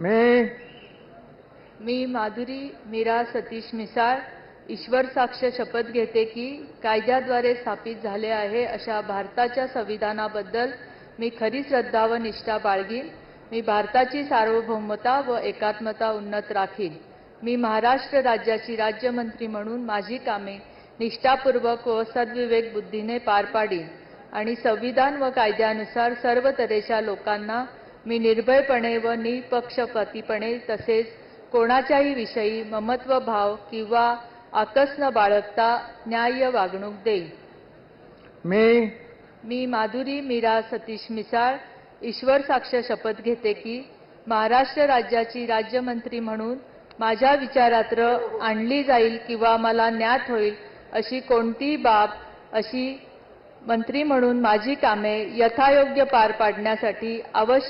मी मी माधुरी मीरा सतीश मिसाळ ईश्वर साक्ष शपथ घेते की कायद्याद्वारे स्थापित झाले आहे अशा भारताच्या संविधानाबद्दल मी खरी श्रद्धा व निष्ठा बाळगीन. मी भारताची सार्वभौमता व एकात्मता उन्नत राखीन. मी महाराष्ट्र राज्याची राज्यमंत्री म्हणून माझी कामे निष्ठापूर्वक व सद्विवेक बुद्धीने पार पाडीन. आणि संविधान व कायद्यानुसार सर्व तऱ्हेच्या लोकांना मी निर्भयपणे व निपक्षपातीपणे तसेच कोणाच्याही विषयी ममत्व भाव किंवा आकस न बाळगता न्याय्य वागणूक देईन. मी? मी माधुरी मीरा सतीश मिसाळ ईश्वर साक्ष शपथ घेते की महाराष्ट्र राज्याची राज्यमंत्री म्हणून माझ्या विचारात्र आणली जाईल किंवा मला ज्ञात होईल अशी कोणतीही बाब अशी मंत्री म्हणून माझी कामे यथायोग्य पार पाडण्यासाठी आवश्यक